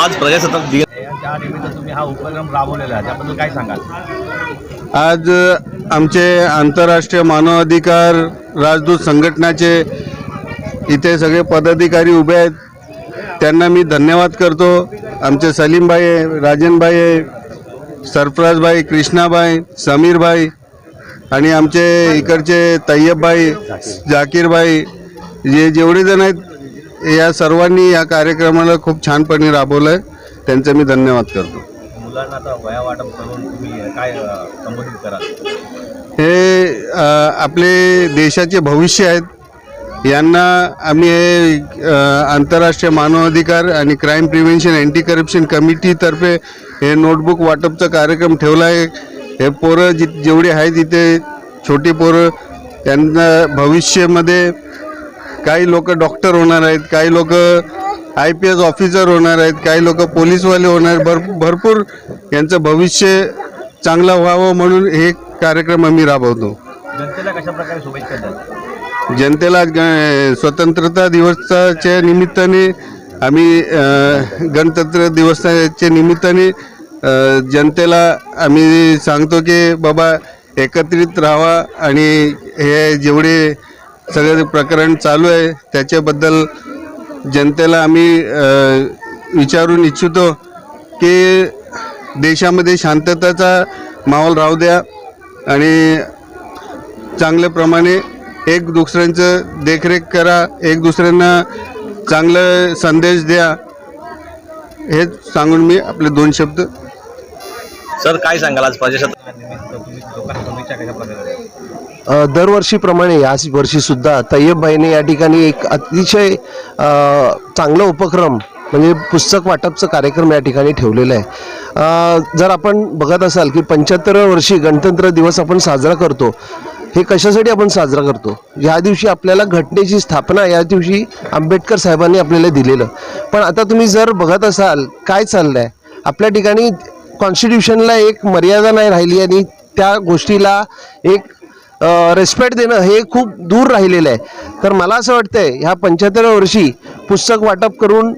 आज प्रजासत्ताक दिन. त्या निमित्त तुम्ही हा उपक्रम राबवलेला आहे. त्याबद्दल काय सांगाल? आज आमचे आंतरराष्ट्रीय मानवाधिकार राजदूत संघटनाचे इथे सगळे पदाधिकारी उभे आहेत. त्यांना मी धन्यवाद करतो. आमचे सलीमभाई आहे राजनभाई आहे सरफराजभाई कृष्णाबाई समीरभाई आणि आमचे इकडचे तय्यबभाई जाकीरभाई जे जेवढे जण आहेत या सर्वांनी या कार्यक्रमाला खूप छानपणे राबवलं आहे त्यांचे मी धन्यवाद करतो. मुलांना आता वया वाटप करून तुम्ही काय अ, संबोधित कराल? हे अ, आपले देशाचे भविष्य आहेत. यांना आम्ही हे अ, आंतरराष्ट्रीय मानवाधिकार आणि क्राईम प्रिव्हेन्शन अँटी करप्शन कमिटीतर्फे हे नोटबुक वाटपचा कार्यक्रम ठेवला आहे. हे पोरं जि जेवढे आहेत इथे छोटी पोरं त्यांना भविष्यामध्ये काही लोक डॉक्टर होणार आहेत काही लोक आय पी एस ऑफिसर होणार आहेत काही लोक पोलीसवाले होणार आहेत. भर भरपूर यांचं भविष्य चांगलं व्हावं म्हणून हे कार्यक्रम आम्ही राबवतो. जनतेला शुभेच्छा द्याल? स्वतंत्रता दिवसाच्या निमित्ताने आम्ही गणतंत्र दिवसाच्या निमित्ताने जनतेला आम्ही सांगतो की बाबा एकत्रित राहावा आणि हे जेवढे सगळे प्रकरण चालू आहे त्याच्याबद्दल जनतेला आम्ही विचारून इच्छितो की देशामध्ये शांतताचा माहोल राहू द्या आणि चांगल्याप्रमाणे एक दुसऱ्यांचं देखरेख करा एक दुसऱ्यांना चांगलं संदेश द्या. हेच सांगून मी आपले दोन शब्द सर काय सांगाल आज प्रजासत्ताक? दरवर्षीप्रमाणे याच वर्षीसुद्धा तय्यबबाईने या ठिकाणी एक अतिशय चांगला उपक्रम म्हणजे पुस्तक वाटपचं कार्यक्रम या ठिकाणी ठेवलेला आहे. जर आपण बघत असाल की पंच्याहत्तर वर्षी गणतंत्र दिवस आपण साजरा करतो हे कशासाठी आपण साजरा करतो? ह्या दिवशी आपल्याला घटनेची स्थापना या दिवशी आंबेडकर साहेबांनी आपल्याला दिलेलं. पण आता तुम्ही जर बघत असाल काय चाललंय? आपल्या ठिकाणी कॉन्स्टिट्यूशनला एक मर्यादा नाही राहिली आणि त्या गोष्टीला एक रेस्पेक्ट देणं हे खूप दूर राहिलेलं आहे. तर मला असं वाटतंय ह्या पंच्याहत्तर वर्षी पुस्तक वाटप करून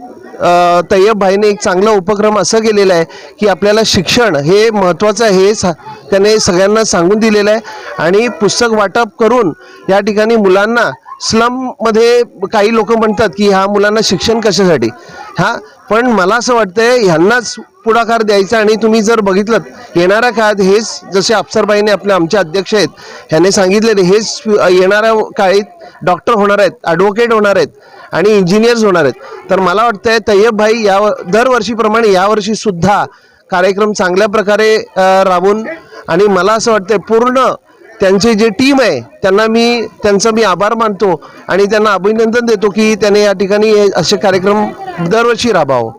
तय्यब भाईने एक चांगला उपक्रम असं केलेला आहे की आपल्याला शिक्षण हे महत्त्वाचं आहे हे सा त्याने सगळ्यांना सांगून दिलेलं आहे. आणि पुस्तक वाटप करून या ठिकाणी मुलांना स्लममध्ये काही लोक म्हणतात की ह्या मुलांना शिक्षण कशासाठी? हा पण मला असं वाटतंय ह्यांनाच पुढाकार द्यायचा आणि तुम्ही जर बघितलं येणाऱ्या काळात हेच जसे अफसरबाईने आपले आमचे अध्यक्ष आहेत ह्याने सांगितलेले हेच येणाऱ्या काळात डॉक्टर होणार आहेत ॲडव्होकेट होणार आहेत आणि इंजिनियर्स होणार आहेत. तर मला वाटतंय तय्यब भाई या दरवर्षीप्रमाणे यावर्षी सुद्धा कार्यक्रम चांगल्या प्रकारे राबून आणि मला असं वाटतंय पूर्ण त्यांचे जे टीम आहे त्यांना मी त्यांचा मी आभार मानतो आणि त्यांना अभिनंदन देतो की त्याने या ठिकाणी हे असे कार्यक्रम दरवर्षी राबावं.